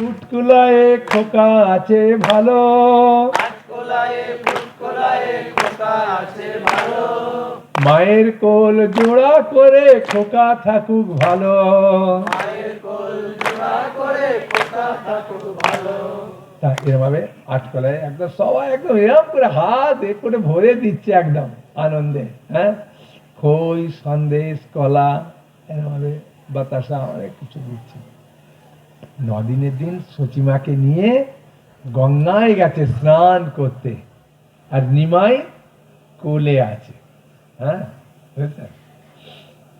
ফুটকুলায় খোকা আছে ভালো। মায়ের কোল জোড়া করে খোকা থাকুক ভালো। তা এরভাবে আটকলায় একদম সবাই একদম এরম করে হাত এ করে ভরে দিচ্ছে একদম আনন্দে হ্যাঁ? খই সন্দেশ কলা এরমভাবে বাতাসা অনেক কিছু দিচ্ছে। নদিনের দিন সচিমাকে নিয়ে গঙ্গায় গেছে স্নান করতে। আর নিমাই কোলে আছে। হ্যাঁ?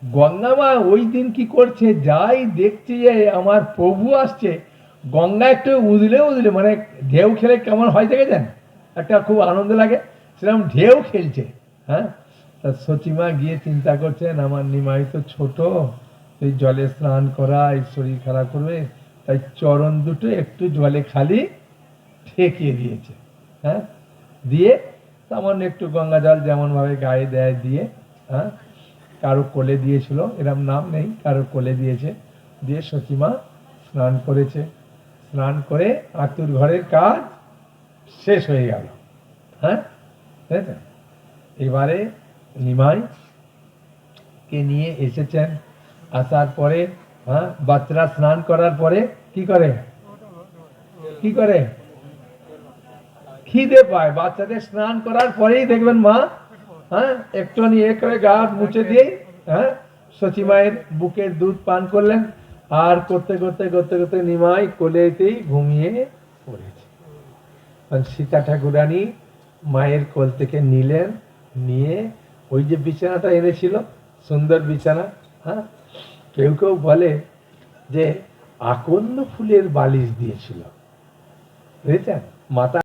গঙ্গা মা ওই দিন কি করছে? যাই দেখছে যে আমার প্রভু আসছে, গঙ্গা একটু উদলে উদলে মানে ঢেউ খেলে কেমন হয় দেখেছেন? একটা খুব আনন্দ লাগে, সেরকম ঢেউ খেলছে। হ্যাঁ? তা সচিমা গিয়ে চিন্তা করছেন, আমার নিমাই তো ছোট এই জলে স্নান করা এই শরীর খারাপ করবে তাই চরণ দুটো একটু জলে খালি ঠেকিয়ে দিয়েছে হ্যাঁ? দিয়ে সামান্য একটু গঙ্গা জল যেমনভাবে গায়ে দেয় দিয়ে হ্যাঁ? কারও কোলে দিয়েছিল, এরম নাম নেই, কারও কোলে দিয়েছে। দিয়ে সচিমা স্নান করেছে। স্নান করে আতুর ঘরের কাজ শেষ হয়ে গেল হ্যাঁ? তাই তো? এবারে নিমাই কে নিয়ে এসেছেন? আসার পরে হ্যাঁ? বাচ্চারা স্নান করার পরে কি করে? কি করে? খিদে পায়। বাচ্চাদের স্নান করার পরেই দেখবেন মা হ্যাঁ একটু নিয়ে করে গা মুছে দিয়ে হ্যাঁ সচিমায়ের বুকের দুধ পান করলেন। আর করতে করতে করতে করতে নিমাই কোলেতেই ঘুমিয়ে পড়েছে। সীতা ঠাকুরানী মায়ের কোল থেকে নিলেন, নিয়ে ওই যে বিছানাটা এনেছিল, সুন্দর বিছানা হ্যাঁ কেউ কেউ বলে যে আকন্দ ফুলের বালিশ দিয়েছিল। বুঝেছেন মাতা